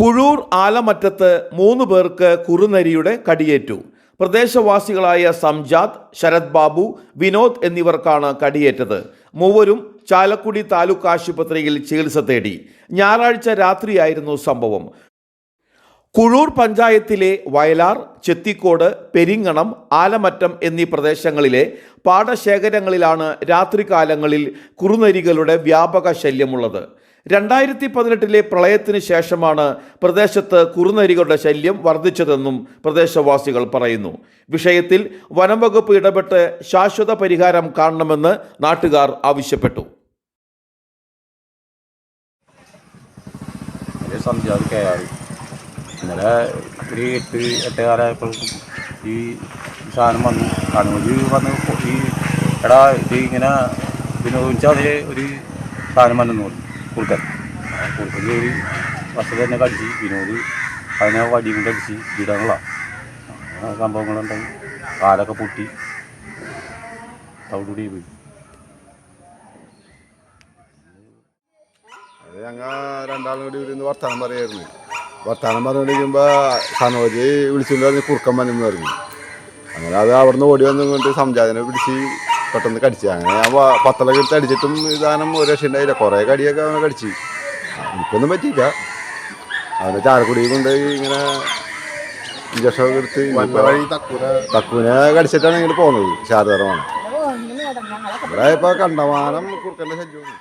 കുഴൂർ ആലമറ്റത്ത് മൂന്ന് പേർക്ക് കുറുനരിയുടെ കടിയേറ്റു. പ്രദേശവാസികളായ സംജാത് ശരത് ബാബു വിനോദ് എന്നിവർക്കാണ് കടിയേറ്റത്. മൂവരും ചാലക്കുടി താലൂക്ക് ആശുപത്രിയിൽ ചികിത്സ തേടി. ഞായറാഴ്ച രാത്രിയായിരുന്നു സംഭവം. കുഴൂർ പഞ്ചായത്തിലെ വയലാർ ചെത്തിക്കോട് പെരിങ്ങണം ആലമറ്റം എന്നീ പ്രദേശങ്ങളിലെ പാടശേഖരങ്ങളിലാണ് രാത്രികാലങ്ങളിൽ കുറുനരികളുടെ വ്യാപക ശല്യമുള്ളത്. രണ്ടായിരത്തി പതിനെട്ടിലെ പ്രളയത്തിന് ശേഷമാണ് പ്രദേശത്ത് കുറുനരികളുടെ ശല്യം വർദ്ധിച്ചതെന്നും പ്രദേശവാസികൾ പറയുന്നു. വിഷയത്തിൽ വനം വകുപ്പ് ഇടപെട്ട് ശാശ്വത പരിഹാരം കാണണമെന്ന് നാട്ടുകാർ ആവശ്യപ്പെട്ടു. സംജാതി സംജാത് കെ ആർ ഇന്നലെ ഒരു എട്ട് എട്ടേകാലായപ്പോഴേക്കും ഈ സാധനം വന്നു. കണ്ണൂര് വന്ന് ഈ എടാ ഇത് ഇങ്ങനെ വിനോദിച്ചാൽ അതിൽ ഒരു സാധനം വന്നു പറഞ്ഞു കുറുക്കൻ ആ കുറുക്കൻ ഒരു വസ്തു തന്നെ കടിച്ച് വിനോദ് അതിനെ വടി കൊണ്ട് അടിച്ച് ഇടങ്ങളാണ് സംഭവങ്ങളുണ്ടായി. കാലൊക്കെ പൊട്ടി. തവിടുകൂടി പോയി. അത് ഞങ്ങൾ രണ്ടാളും കൂടി ഇരുന്ന് വർത്തമാനം പറയായിരുന്നു. വർത്താനം പറഞ്ഞുകൊണ്ടിരിക്കുമ്പോൾ സനോജ് വിളിച്ചുകൊണ്ട് പറഞ്ഞ് കുറുക്കൻ എന്ന് പറഞ്ഞു. അങ്ങനെ അത് അവിടുന്ന് ഓടി വന്നു കൊണ്ട് സംജാതനെ പിടിച്ച് പെട്ടെന്ന് കടിച്ചു. അങ്ങനെ ഞാൻ പത്തലൊക്കെ എടുത്ത് അടിച്ചിട്ടും ഇതാനും ഒരു രക്ഷ ഉണ്ടായില്ല. കുറേ കടിയൊക്കെ അവനെ കടിച്ച്. എനിക്കൊന്നും പറ്റിയില്ല. അവനെ ചാരക്കുടി കൊണ്ട് ഇങ്ങനെ ഇഞ്ചക്ഷൻ ഒക്കെ എടുത്ത് തക്കുവിനെ കടിച്ചിട്ടാണ് ഇങ്ങനെ പോകുന്നത് ശാരദമാണ് ഇവിടെ ഇപ്പോൾ കണ്ടമാനം കുറുക്കന്റെ ശല്യമാണ്